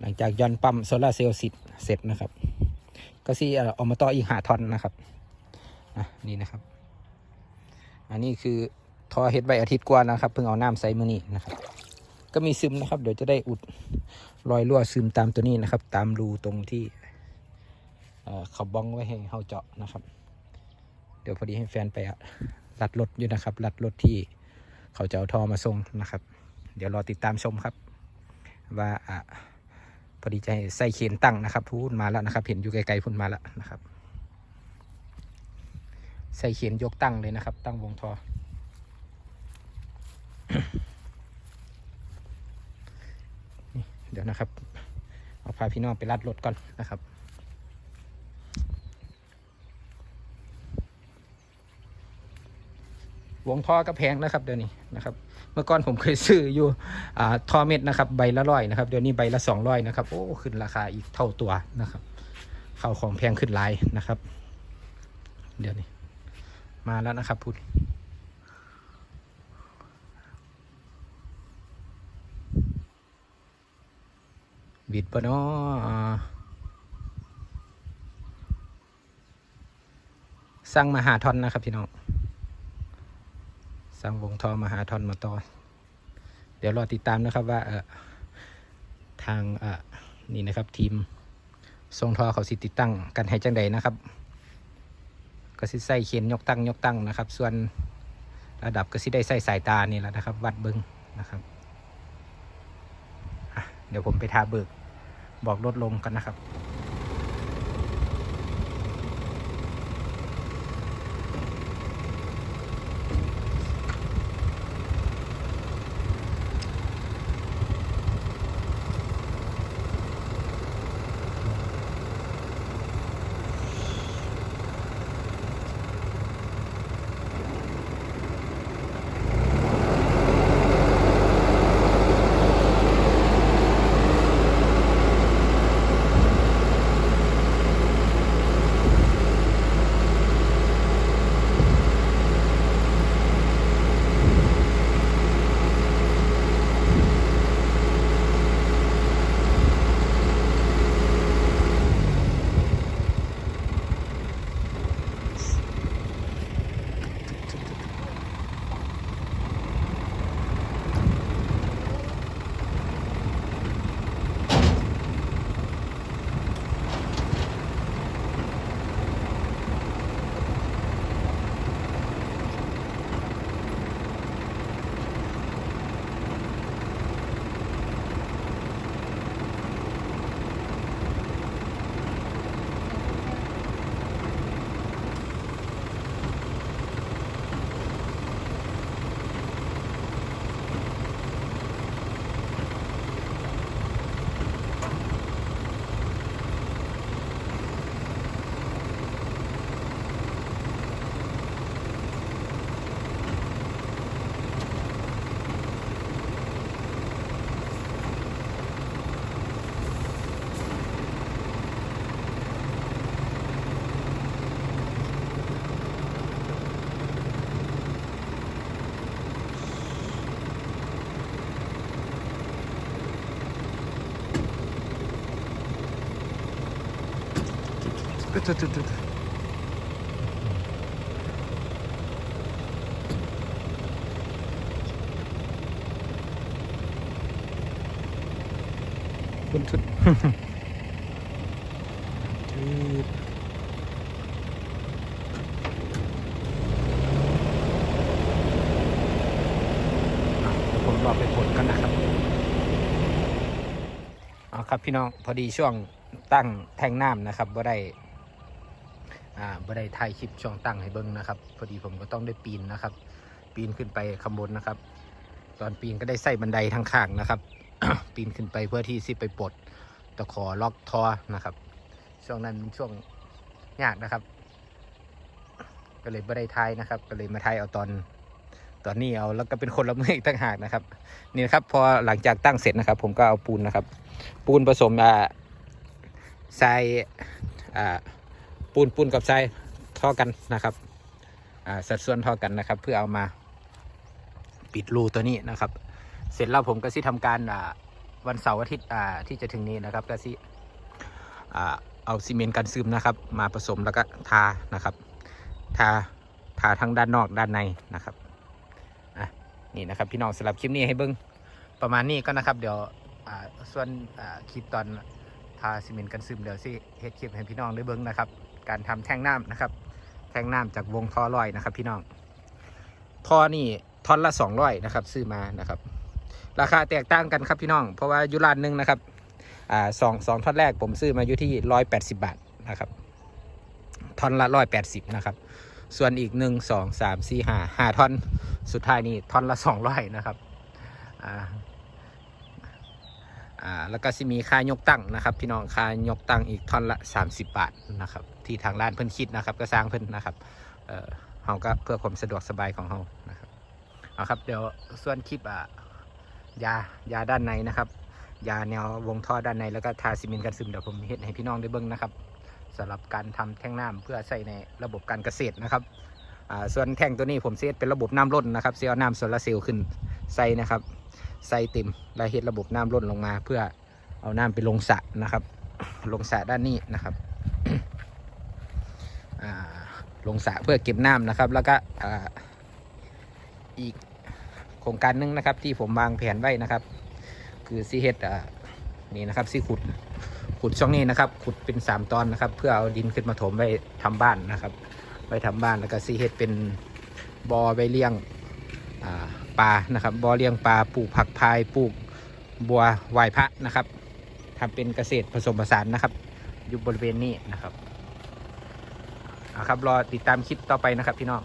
หลังจากย้อนปั๊มโซลาเซลล์สิเสร็จนะครับ ก็สิเอ่อเอามาต่ออีกหาทอนนะครับนี่นะครับ อันนี้คือทอเฮ็ดไว้อาทิตย์กว่านะครับ เพิ่งเอาน้ำใส่มือนี่นะครับ ก็มีซึมนะครับ เดี๋ยวจะได้อุดรอยรั่วซึมตามตัวนี้นะครับ ตามรูตรงที่เขาบ้องไว้ให้เขาเจาะนะครับ เดี๋ยวพอดีให้แฟนไปรัดรถอยู่นะครับรัดรถที่เขาจะเอาทอมาส่งนะครับ เดี๋ยวรอติดตามชมครับ ว่า อะพอดีจะให้ใส่เข็นตั้งนะครับพูนมาแล้วนะครับ เห็นอยู่ไกลๆพุ่นมาแล้วนะครับ ใส่เข็นยกตั้งเลยนะครับ ตั้งวงทอ เดี๋ยวนะครับ เอาพาพี่น้องไปรัดรถก่อนนะครับ วงท่อก็แพงนะครับเดี๋ยวนี้นะครับ เมื่อก่อนผมเคยซื้ออยู่ท่อเม็ดนะครับ ใบละร้อยนะครับ เดี๋ยวนี้ใบละสองร้อยนะครับ โอ้ขึ้นราคาอีกเท่าตัวนะครับข้าวของแพงขึ้นหลายนะครับ เดี๋ยวนี้มาแล้วนะครับพุทธบิดปะเนาะสั่งมาหาทอนนะครับพี่น้อง สร้างวงทอมาหาทอนมาต่อ เดี๋ยวรอติดตามนะครับว่าเออทางเออนี่นะครับทีมทรงทอเขาสิติดตั้งกันให้จังใดนะครับ ก็สิใส่เขียนยกตั้งยกตั้งนะครับ ส่วนระดับก็สิได้ใส่สายตานี่แหละนะครับ วัดเบิงนะครับเดี๋ยวผมไปทาเบิกบอกลดลงกันนะครับ ตุ๊ดตุ๊ดตุ๊ดตุ๊ดตุ๊ดตุ๊ดอะเดี๋ยวผมรอไปผลกันนะครับเอาครับพี่น้องพอดีช่วงตั้งแทงน้ำนะครับบ่ได้ อ่าบ่ได้ถ่ายคลิปช่วงตั้งให้เบิ้งนะครับพอดีผมก็ต้องได้ปีนนะครับ ปีนขึ้นไปข้างบนนะครับ ตอนปีนก็ได้ใส่บันไดทางข้างนะครับ ปีนขึ้นไปเพื่อที่สิไปปลดตะขอล็อกทอนะครับ ช่วงนั้นเป็นช่วงยากนะครับ ก็เลยบ่ได้ทายนะครับ ก็เลยมาทายเอาตอนตอนนี้เอาแล้วก็เป็นคนละเมืออีกต่างหากนะครับ นี่นะครับพอหลังจากตั้งเสร็จนะครับ ผมก็เอาปูนนะครับ ปูนผสมอ่าทรายอ่า ปูนปูนกับทรายท่ากันนะครับอ่าสัดส่วนท่ากันนะครับ เพื่อเอามาปิดรูตัวนี้นะครับ เสร็จแล้วผมก็สิทำการอ่าวันเสาร์อาทิตย์อ่าที่จะถึงนี้นะครับก็สิอ่าเอาซีเมนต์กันซึมนะครับ มาผสมแล้วก็ทานะครับ ทาทาทั้งด้านนอกด้านในนะครับอะนี่นะครับพี่น้องสำหรับคลิปนี้ให้เบิ้งประมาณนี้ก็นะครับเดี๋ยวอ่าส่วนอ่าคลิปตอนทาซีเมนต์กันซึมเดี๋ยวสิเฮ็ดคลิปให้พี่น้องได้เบิ้งนะครับ การทำแท่งน้ำนะครับ แท่งน้ำจากวงท่อลอยนะครับ พี่น้องท่อนี่ท่อนละ200นะครับ ซื้อมานะครับ ราคาแตกต่างกันครับพี่น้อง เพราะว่ายุรานหนึ่งนะครับอ่าสองสองท่อนแรกผมซื้อมาอยู่ที่ร้อยแปดสิบาทนะครับท่อนละร้อยแปดสิบนะครับ ส่วนอีกหนึ่งสองสามสี่ห้าห้าท่อนสุดท้ายนี่ท่อนละสองร้อยนะครับอ่าอ่าแล้วก็จะมีค่ายกตั้งนะครับ พี่น้องค่ายกตั้งอีกท่อนละสามสิบบาทนะครับ ที่ทางร้านเพิ่นคิดนะครับ ก็สร้างเพิ่นนะครับเออเราก็เพื่อความสะดวกสบายของเรานะครับเอาครับ เดี๋ยวส่วนคลิปอะยายาด้านในนะครับ ยาแนววงท่อด้านในแล้วก็ทาซีเมนต์กันซึมเดี๋ยวผมเห็นให้พี่น้องได้เบิ้งนะครับสำหรับการทำแท่งน้ำเพื่อใส่ในระบบการเกษตรนะครับอ่าส่วนแท่งตัวนี้ผมเซตเป็นระบบน้ำล้นนะครับเสียเอาน้ำโซลาร์เซลล์ขึ้นใส่นะครับใส่เต็มแล้วเฮ็ดระบบน้ำล้นลงมา เพื่อเอาน้ำไปลงสระนะครับ ลงสระด้านนี้นะครับ อ่า ลงสระเพื่อเก็บน้ำนะครับ แล้วก็อีกโครงการหนึงนะครับ ที่ผมวางแผนไว้นะครับ คือซีเฮดนี่นะครับซีขุดขุดช่องนี้นะครับ ขุดเป็น3ตอนนะครับ เพื่อเอาดินขึ้นมาถมไว้ทำบ้านนะครับ ไว้ทำบ้านแล้วก็ซีเฮดเป็นบอไว้เลี้ยงปลานะครับบอเลี้ยงปลาปลูกผักพายปลูกบัวไหวพระนะครับทำเป็นเกษตรผสมผสานนะครับ อยู่บริเวณนี้นะครับ เอาครับรอติดตามคลิปต่อไปนะครับพี่น้อง